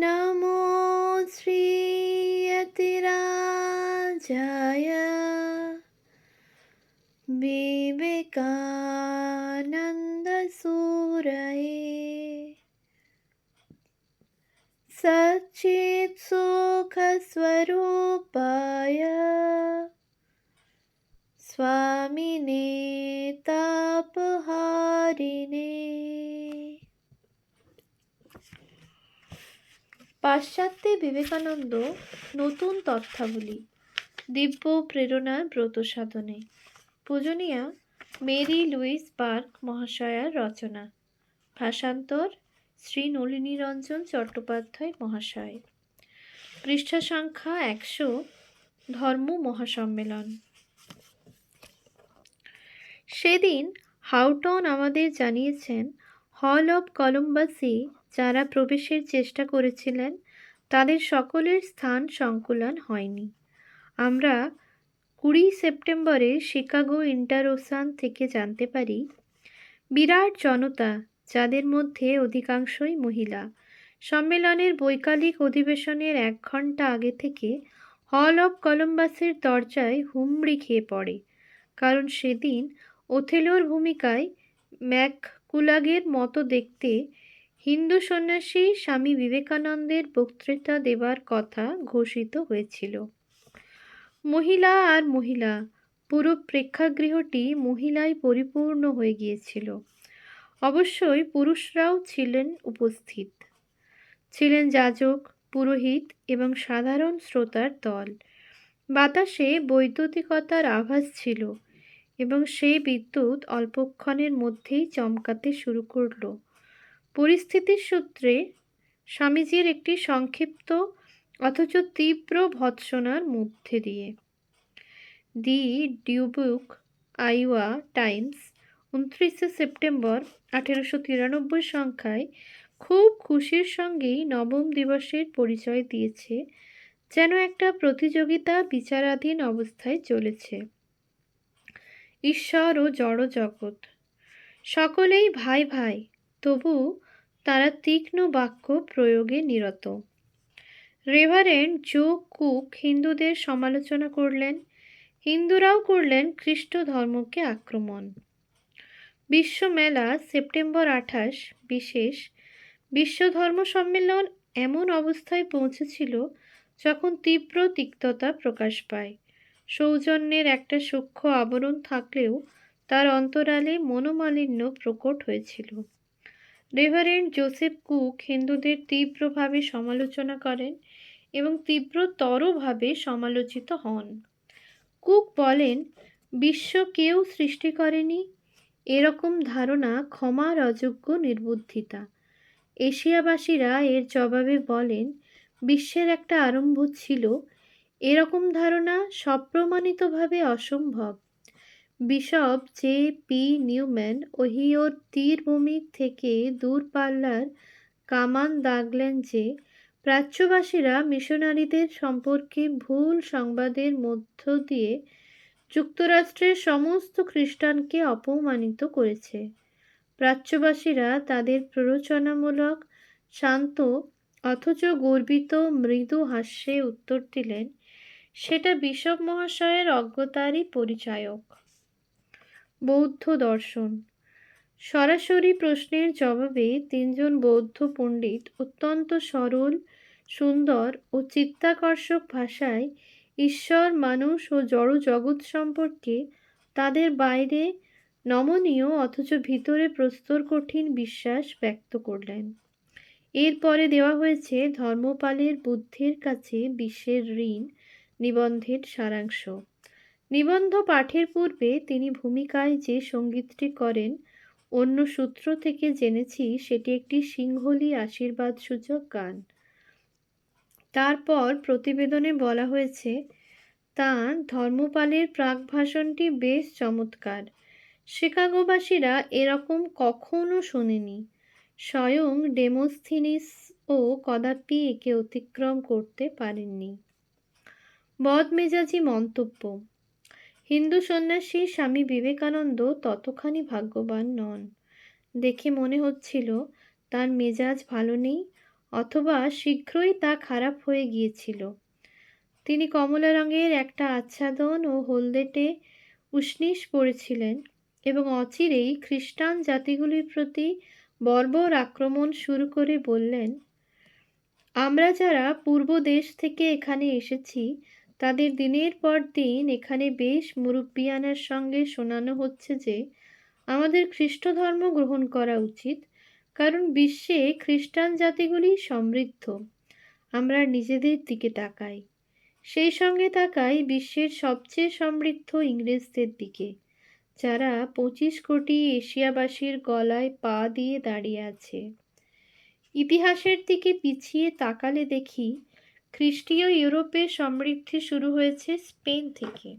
नमो श्रीयतिराजाय विवेकानन्दसूरये सच्चित्सुखस्वरूपाय পাশ্চাত্যে বিবেকানন্দ নতুন তথ্যাবলী, দিব্য প্রেরণার ব্রত সাধনে। পূজনীয়া মেরি লুইস পার্ক মহাশয়ার রচনা। ভাষান্তর শ্রী নলিনীরঞ্জন চট্টোপাধ্যায় মহাশয়। পৃষ্ঠা সংখ্যা একশো, ধর্ম মহাসম্মেলন। সেদিন হাউটন আমাদের জানিয়েছেন, হল অব কলম্বাসে যারা প্রবেশের চেষ্টা করেছিলেন, তাদের সকলের স্থান সংকুলন হয়নি। আমরা কুড়ি সেপ্টেম্বরে শিকাগো ইন্টারোসান থেকে জানতে পারি, বিরাট জনতা, যাদের মধ্যে অধিকাংশই মহিলা, সম্মেলনের বৈকালিক অধিবেশনের এক ঘণ্টা আগে থেকে হল অব কলম্বাসের দরজায় হুমড়ি খেয়ে পড়ে, কারণ সেদিন ওথেলোর ভূমিকায় ম্যাককুলাগের মতো দেখতে হিন্দু সন্ন্যাসী স্বামী বিবেকানন্দের বক্তৃতা দেবার কথা ঘোষিত হয়েছিল। মহিলা আর মহিলা, পুরো প্রেক্ষাগৃহটি মহিলায় পরিপূর্ণ হয়ে গিয়েছিল। অবশ্যই পুরুষরাও ছিলেন উপস্থিত। ছিলেন যাজক, পুরোহিত এবং সাধারণ শ্রোতার দল। বাতাসে বৈদ্যুতিকতার আভাস ছিল এবং সেই বিদ্যুৎ অল্পক্ষণের মধ্যেই চমকাতে শুরু করল। পরিস্থিতির সূত্রে স্বামীজির একটি সংক্ষিপ্ত অথচ তীব্র ভৎসনার মধ্যে দিয়ে। দি ডিউবুক, আইওয়া টাইমস, উনত্রিশে সেপ্টেম্বর আঠেরোশো তিরানব্বই সংখ্যায় খুব খুশির সঙ্গেই নবম দিবসের পরিচয় দিয়েছে, যেন একটা প্রতিযোগিতা বিচারাধীন অবস্থায় চলেছে। ঈশ্বর ও জড় জগৎ সকলেই ভাই ভাই তবু তারা তীক্ষ্ণ বাক্য প্রয়োগে নিরত। রেভারেন্ড জো কুক হিন্দুদের সমালোচনা করলেন। হিন্দুরাও করলেন খ্রিস্ট ধর্মকে আক্রমণ। বিশ্ব মেলা সেপ্টেম্বর আঠাশ, বিশেষ বিশ্ব ধর্ম সম্মেলন এমন অবস্থায় পৌঁছেছিল যখন তীব্র তিক্ততা প্রকাশ পায়। সৌজন্যের একটা সূক্ষ্ম আবরণ থাকলেও তার অন্তরালে মনোমালিন্য প্রকট হয়েছিল। রেভারেন্ড জোসেফ কুক হিন্দুদের তীব্রভাবে সমালোচনা করেন এবং তীব্রতরভাবে সমালোচিত হন। কুক বলেন, বিশ্ব কেউ সৃষ্টি করেনি। এরকম ধারণা ক্ষমার অযোগ্য নির্বুদ্ধিতা। এশিয়াবাসীরা এর জবাবে বলেন, বিশ্বের একটা আরম্ভ ছিল। এরকম ধারণা সপ্রমাণিতভাবে অসম্ভব। বিশপ জে পি নিউম্যান ওহিওর তীরভূমির থেকে দূরপাল্লার কামান দাগলেন যে, প্রাচ্যবাসীরা মিশনারিদের সম্পর্কে ভুল সংবাদের মধ্য দিয়ে যুক্তরাষ্ট্রের সমস্ত খ্রিস্টানকে অপমানিত করেছে। প্রাচ্যবাসীরা তাদের প্ররোচনামূলক, শান্ত অথচ গর্বিত মৃদু হাস্যে উত্তর দিলেন, সেটা বিশপ মহাশয়ের অজ্ঞতারই পরিচায়ক। বৌদ্ধ দর্শন। সরাসরি প্রশ্নের জবাবে তিনজন বৌদ্ধ পণ্ডিত অত্যন্ত সরল, সুন্দর ও চিত্তাকর্ষক ভাষায় ঈশ্বর, মানুষ ও জড় জগৎ সম্পর্কে তাদের বাইরে নমনীয় অথচ ভিতরে প্রস্তর কঠিন বিশ্বাস ব্যক্ত করলেন। এরপরে দেওয়া হয়েছে ধর্মপালের বুদ্ধির কাছে বিশ্বের ঋণ নিবন্ধের সারাংশ। নিবন্ধ পাঠের পূর্বে তিনি ভূমিকায় যে সঙ্গীতটি করেন, অন্য সূত্র থেকে জেনেছি সেটি একটি সিংহলি আশীর্বাদ সূচক গান। তারপর প্রতিবেদনে বলা হয়েছে তাঁর ধর্মপালের প্রাকভাষণটি বেশ চমৎকার। শিকাগোবাসীরা এরকম কখনো শোনেনি। স্বয়ং ডেমোস্থিনিস ও কদাপি একে অতিক্রম করতে পারেননি। বদমেজাজি মন্তব্য হিন্দু সন্ন্যাসী স্বামী বিবেকানন্দ ততখানি ভাগ্যবান নন। দেখে মনে হচ্ছিল, তার মেজাজ ভালো নেই, অথবা শীঘ্রই তা খারাপ হয়ে গিয়েছিল। তিনি কমলা রঙের একটা আচ্ছাদন ও হলদেটে উষ্ণিস পড়েছিলেন এবং অচিরেই খ্রিস্টান জাতিগুলির প্রতি বর্বর আক্রমণ শুরু করে বললেন, আমরা যারা পূর্ব দেশ থেকে এখানে এসেছি তাদের দিনের পর দিন এখানে বেশ মুরব্বিয়ানার সঙ্গে শোনানো হচ্ছে যে, আমাদের খ্রিস্ট ধর্ম গ্রহণ করা উচিত, কারণ বিশ্বে খ্রিস্টান জাতিগুলি সমৃদ্ধ। আমরা নিজেদের দিকে তাকাই। সেই সঙ্গে তাকাই বিশ্বের সবচেয়ে সমৃদ্ধ ইংরেজদের দিকে, যারা পঁচিশ কোটি এশিয়াবাসীর গলায় পা দিয়ে দাঁড়িয়ে আছে। ইতিহাসের দিকে পিছিয়ে তাকালে দেখি খ্রিস্টীয় ইউরোপের সমৃদ্ধি শুরু হয়েছে স্পেন থেকে।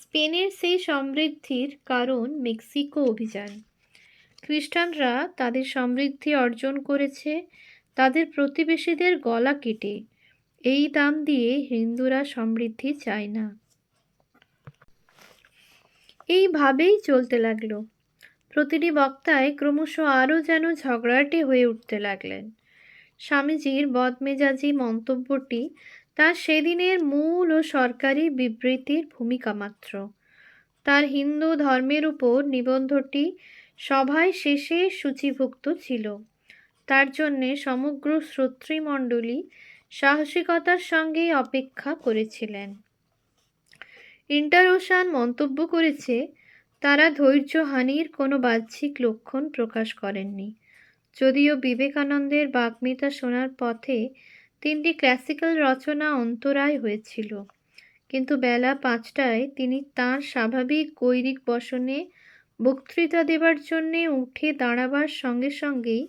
স্পেনের সেই সমৃদ্ধির কারণ মেক্সিকো অভিযান। খ্রিস্টানরা তাদের সমৃদ্ধি অর্জন করেছে, তাদের প্রতিবেশীদের গলা কেটে। এই দাম দিয়ে হিন্দুরা সমৃদ্ধি চায় না। এইভাবেই চলতে লাগল। প্রতিটি বক্তায় ক্রমশ আরও যেন ঝগড়াটে হয়ে উঠতে লাগলেন। স্বামীজির বদমেজাজি মন্তব্যটি তার সেদিনের মূল ও সরকারি বিবৃতির ভূমিকা মাত্র। তার হিন্দু ধর্মের উপর নিবন্ধটি সভায় শেষে সূচীভুক্ত ছিল। তার জন্যে সমগ্র শ্রোতৃমণ্ডলী সাহসিকতার সঙ্গে অপেক্ষা করেছিলেন। ইন্টারোশান মন্তব্য করেছে, তারা ধৈর্যহানির কোনো বাহ্যিক লক্ষণ প্রকাশ করেননি। যদিও বিবেকানন্দের বাগ্মিতা শোনার পথে তিনটি ক্লাসিক্যাল রচনা অন্তরায় হয়েছিল। কিন্তু বেলা পাঁচটায় তিনি তাঁর স্বাভাবিক গৈরিক বসনে বক্তৃতা দেবার জন্যে উঠে দাঁড়াবার সঙ্গে সঙ্গেই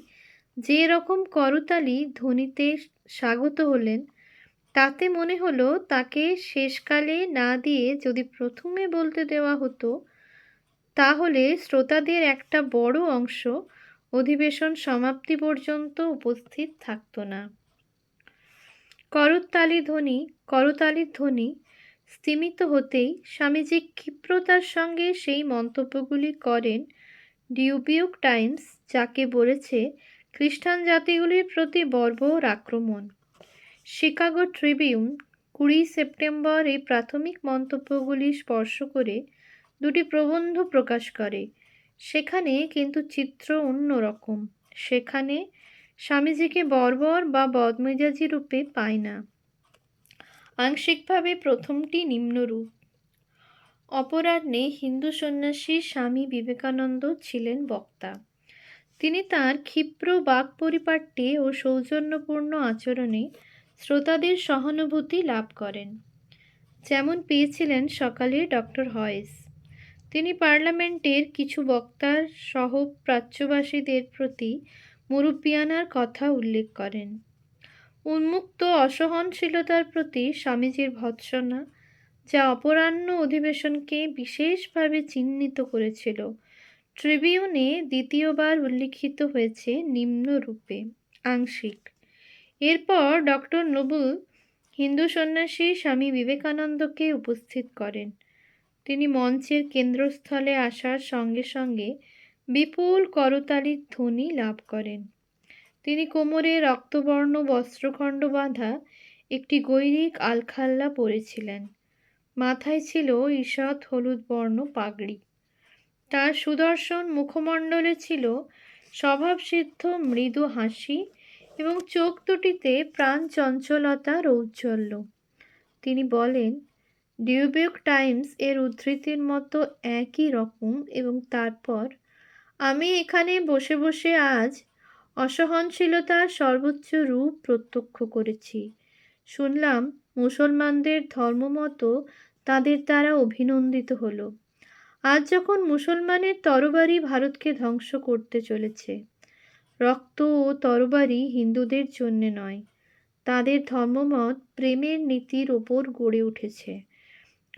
যে রকম করতালি ধ্বনিতে স্বাগত হলেন, তাতে মনে হলো তাকে শেষকালে না দিয়ে যদি প্রথমে বলতে দেওয়া হতো, তাহলে শ্রোতাদের একটা বড় অংশ অধিবেশন সমাপ্তি পর্যন্ত উপস্থিত থাকতো না। করতালি ধ্বনি করতালির ধ্বনি স্তিমিত হতেই স্বামীজি ক্ষিপ্রতার সঙ্গে সেই মন্তব্যগুলি করেন। ডিউবিউক টাইমস যাকে বলেছে, খ্রিস্টান জাতিগুলির প্রতি বর্বর আক্রমণ। শিকাগো ট্রিবিউন কুড়ি সেপ্টেম্বর এই প্রাথমিক মন্তব্যগুলি স্পর্শ করে দুটি প্রবন্ধ প্রকাশ করে। সেখানে কিন্তু চিত্র অন্যরকম সেখানে স্বামীজিকে বর্বর বা বদমেজাজি রূপে পায় না। আংশিকভাবে প্রথমটি নিম্নরূপ। অপরাহ্নে হিন্দু সন্ন্যাসী স্বামী বিবেকানন্দ ছিলেন বক্তা। তিনি তার ক্ষিপ্র বাক পরিপাট্যে ও সৌজন্যপূর্ণ আচরণে শ্রোতাদের সহানুভূতি লাভ করেন। যেমন পেয়েছিলেন সকালে ডক্টর হয়েস। তিনি পার্লামেন্টের কিছু বক্তার সহ প্রাচ্যবাসীদের প্রতি মুরব্বিয়ানার কথা উল্লেখ করেন। উন্মুক্ত অসহনশীলতার প্রতি স্বামীজির ভৎসনা, যা অপরাহ্ন অধিবেশনকে বিশেষভাবে চিহ্নিত করেছিল, ট্রিবিউনে দ্বিতীয়বার উল্লিখিত হয়েছে নিম্নরূপে। আংশিক। এরপর ডক্টর নবুল হিন্দু সন্ন্যাসী স্বামী বিবেকানন্দকে উপস্থিত করেন। তিনি মঞ্চের কেন্দ্রস্থলে আসার সঙ্গে সঙ্গে বিপুল করতালির ধ্বনি লাভ করেন। তিনি কোমরে রক্তবর্ণ বস্ত্রখণ্ড বাঁধা একটি গৈরিক আলখাল্লা পরেছিলেন। মাথায় ছিল ঈষৎ হলুদ বর্ণ পাগড়ি। তার সুদর্শন মুখমণ্ডলে ছিল স্বভাবসিদ্ধ মৃদু হাসি এবং চোখ দুটিতে প্রাণ চঞ্চলতার ঔজ্জ্বল্য। তিনি বলেন ডিউবিউক টাইমস এর উদ্ধৃতির মতো একই রকম এবং তারপর আমি এখানে বসে বসে আজ অসহনশীলতার সর্বোচ্চ রূপ প্রত্যক্ষ করেছি। শুনলাম মুসলমানদের ধর্মমতো তাদের দ্বারা অভিনন্দিত হলো। আজ যখন মুসলমানের তরবারি ভারতকে ধ্বংস করতে চলেছে, রক্ত ও তরবারি হিন্দুদের জন্যে নয়, তাদের ধর্মমত প্রেমের নীতির ওপর গড়ে উঠেছে।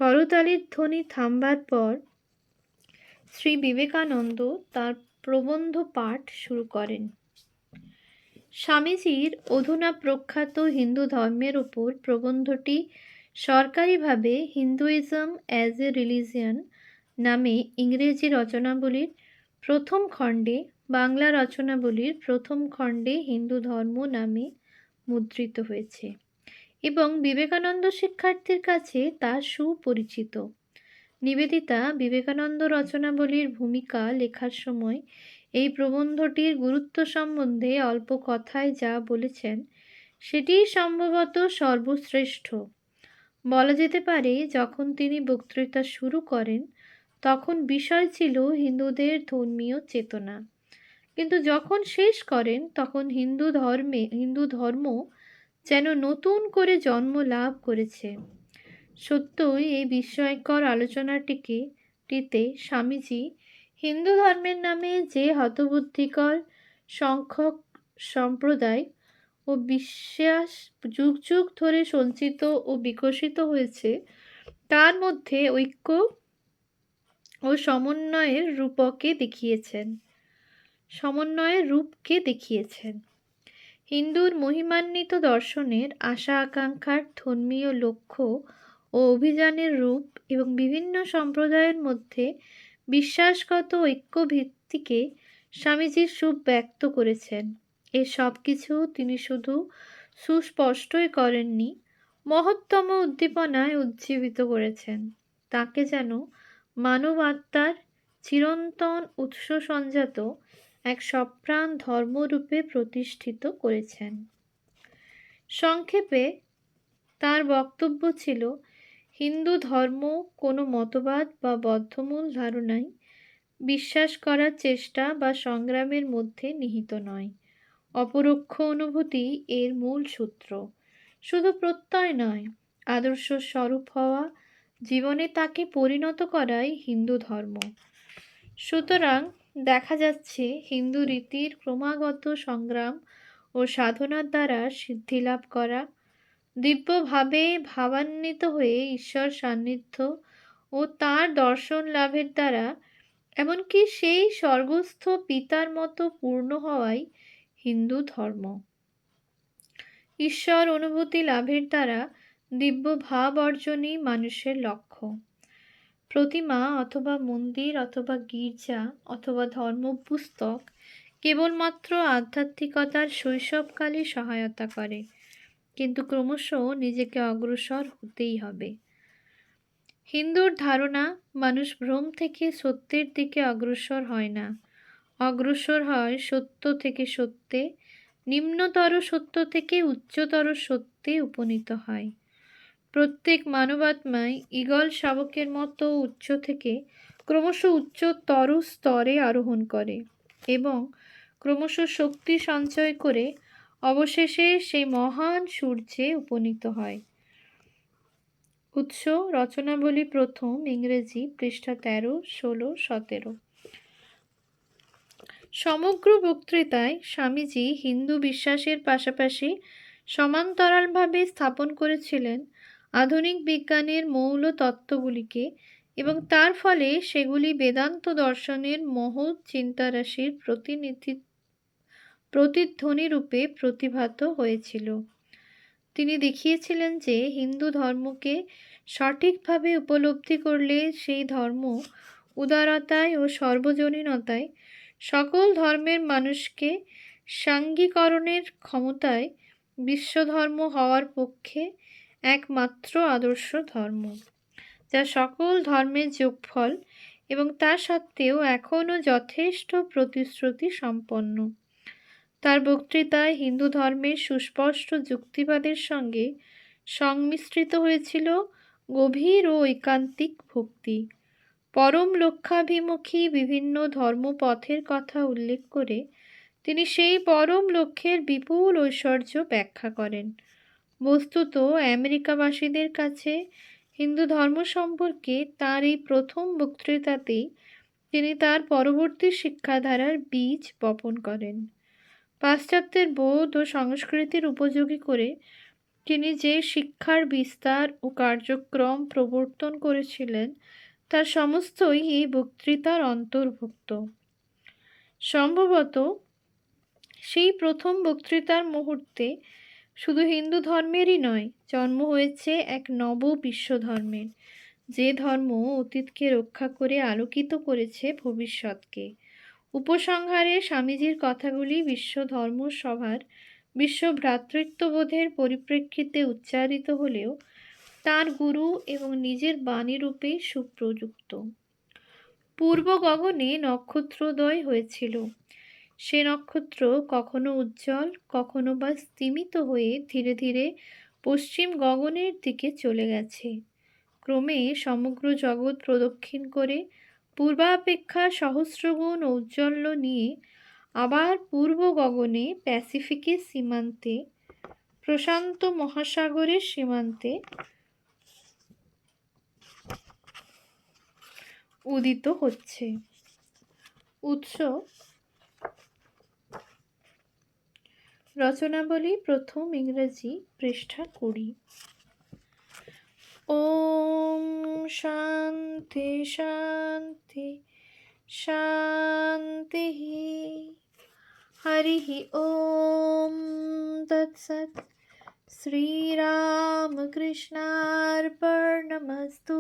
করতালির ধ্বনি থামবার পর শ্রী বিবেকানন্দ তার প্রবন্ধ পাঠ শুরু করেন। স্বামীজির অধুনা প্রখ্যাত হিন্দু ধর্মের উপর প্রবন্ধটি সরকারিভাবে হিন্দুইজম অ্যাজ এ রিলিজিয়ান নামে ইংরেজি রচনাবলীর প্রথম খণ্ডে, বাংলা রচনাবলীর প্রথম খণ্ডে হিন্দু ধর্ম নামে মুদ্রিত হয়েছে। এবং বিবেকানন্দ শিক্ষার্থীর কাছে তা সুপরিচিত। নিবেদিতা বিবেকানন্দ রচনাবলীর ভূমিকা লেখার সময় এই প্রবন্ধটির গুরুত্ব সম্বন্ধে অল্প কথায় যা বলেছেন সেটিই সম্ভবত সর্বশ্রেষ্ঠ। বলা যেতে পারে, যখন তিনি বক্তৃতা শুরু করেন, তখন বিষয় ছিল হিন্দুদের ধর্মীয় চেতনা। কিন্তু যখন শেষ করেন, তখন হিন্দু ধর্মে, হিন্দু ধর্ম যেন নতুন করে জন্ম লাভ করেছে। সত্যই এই বিস্ময়কর আলোচনাটিকে টিতে স্বামীজি হিন্দু ধর্মের নামে যে হতবুদ্ধিকর সংখ্যক সম্প্রদায় ও বিশ্বাস যুগ যুগ ধরে সঞ্চিত ও বিকশিত হয়েছে, তার মধ্যে ঐক্য ও সমন্বয়ের রূপকে দেখিয়েছেন। সমন্বয়ের রূপকে দেখিয়েছেন। হিন্দুর মহিমান্বিত দর্শনের আশা আকাঙ্ক্ষার ধর্মীয় লক্ষ্য ও অভিযানের রূপ এবং বিভিন্ন সম্প্রদায়ের মধ্যে বিশ্বাসগত ঐক্য ভিত্তিকে স্বামীজি সুব্যক্ত করেছেন। এ সব কিছু তিনি শুধু সুস্পষ্টই করেননি, মহত্তম উদ্দীপনায় উজ্জীবিত করেছেন। তাকে যেন মানব আত্মার চিরন্তন উৎস সঞ্জাত এক সপ্রাণ ধর্মরূপে প্রতিষ্ঠিত করেছেন। সংক্ষেপে, তার বক্তব্য ছিল, হিন্দু ধর্ম কোনো মতবাদ বা বদ্ধমূল ধারণায় বিশ্বাস করার চেষ্টা বা সংগ্রামের মধ্যে নিহিত নয়। অপরোক্ষ অনুভূতি এর মূল সূত্র। শুধু প্রত্যয় নয়, আদর্শ স্বরূপ হওয়া, জীবনে তাকে পরিণত করাই হিন্দু ধর্ম। সুতরাং দেখা যাচ্ছে হিন্দু রীতির ক্রমাগত সংগ্রাম ও সাধনার দ্বারা সিদ্ধিলাভ করা, দিব্যভাবে ভাবান্বিত হয়ে ঈশ্বর সান্নিধ্য ও তার দর্শন লাভের দ্বারা, এমনকি সেই স্বর্গস্থ পিতার মতো পূর্ণ হওয়াই হিন্দু ধর্ম। ঈশ্বর অনুভূতি লাভের দ্বারা দিব্য ভাব অর্জনই মানুষের লক্ষ্য। প্রতিমা অথবা মন্দির অথবা গির্জা অথবা ধর্মপুস্তক কেবলমাত্র আধ্যাত্মিকতার শৈশবকালে সহায়তা করে। কিন্তু ক্রমশ নিজেকে অগ্রসর হতেই হবে। হিন্দুর ধারণা, মানুষ ভ্রম থেকে সত্যের দিকে অগ্রসর হয় না। অগ্রসর হয় সত্য থেকে সত্যে, নিম্নতর সত্য থেকে উচ্চতর সত্যে উপনীত হয়। প্রত্যেক মানবাত্মায় ইগল শাবকের মতো উচ্চ থেকে ক্রমশ উচ্চতর স্তরে আরোহণ করে এবং ক্রমশ শক্তি সঞ্চয় করে অবশেষে সেই মহান সূর্যে উপনীত হয়। উৎস রচনাবলী প্রথম ইংরেজি পৃষ্ঠা তেরো, ষোলো, সতেরো। সমগ্র বক্তৃতায় স্বামীজি হিন্দু বিশ্বাসের পাশাপাশি সমান্তরালভাবে স্থাপন করেছিলেন আধুনিক বিজ্ঞানের মৌল তত্ত্বগুলিকে এবং তার ফলে সেগুলি বেদান্ত দর্শনের মহৎ চিন্তারাশির প্রতিনিধি প্রতিধ্বনি রূপে প্রতিভাত হয়েছিল। তিনি দেখিয়েছিলেন যে হিন্দু ধর্মকে সঠিকভাবে উপলব্ধি করলে সেই ধর্ম উদারতায় ও সর্বজনীনতায় সকল ধর্মের মানুষকে সাঙ্গীকরণের ক্ষমতায় বিশ্বধর্ম হওয়ার পক্ষে একমাত্র আদর্শ ধর্ম, যা সকল ধর্মের যোগফল এবং তা সত্ত্বেও এখনও যথেষ্ট প্রতিশ্রুতি সম্পন্ন। তার বক্তৃতায় হিন্দু ধর্মের সুস্পষ্ট যুক্তিবাদের সঙ্গে সংমিশ্রিত হয়েছিল গভীর ও ঐকান্তিক ভক্তি। পরম লক্ষ্যাভিমুখী বিভিন্ন ধর্মপথের কথা উল্লেখ করে তিনি সেই পরম লক্ষ্যের বিপুল ঐশ্বর্য ব্যাখ্যা করেন। বস্তুত আমেরিকাবাসীদের কাছে হিন্দু ধর্ম সম্পর্কে তার এই প্রথম বক্তৃতাতেই তিনি তার পরবর্তী শিক্ষাধারার বীজ বপন করেন। পাশ্চাত্যের বোধ ও সংস্কৃতির উপযোগী করে তিনি যে শিক্ষার বিস্তার ও কার্যক্রম প্রবর্তন করেছিলেন, তার সমস্তই এই বক্তৃতার অন্তর্ভুক্ত। সম্ভবত সেই প্রথম বক্তৃতার মুহূর্তে শুধু হিন্দু ধর্মেরই নয়, জন্ম হয়েছে এক নব বিশ্ব ধর্মের। যে ধর্ম অতীতকে রক্ষা করে আলোকিত করেছে ভবিষ্যৎকে। উপসংহারে স্বামীজির কথাগুলি বিশ্ব ধর্ম সভার বিশ্ব ভ্রাতৃত্ববোধের পরিপ্রেক্ষিতে উচ্চারিত হলেও তার গুরু এবং নিজের বাণীরূপে সুপ্রযুক্ত। পূর্ব গগনে নক্ষত্রোদয় হয়েছিল। সে নক্ষত্র কখনো উজ্জ্বল, কখনো বা স্তিমিত হয়ে ধীরে ধীরে পশ্চিম গগনের দিকে চলে গেছে। ক্রমে সমগ্র জগৎ প্রদক্ষিণ করে পূর্বাপেক্ষা সহস্রগুণ ঔজ্জ্বল্য নিয়ে আবার পূর্ব গগনে প্যাসিফিকের সীমান্তে, প্রশান্ত মহাসাগরের সীমান্তে উদিত হচ্ছে। উৎস রচনাবলী প্রথম ইংরেজি পৃষ্ঠা কুড়ি। ওম শান্তি শান্তি শান্তি হরি ওম তৎসৎ শ্রীরামকৃষ্ণার্পণমস্তু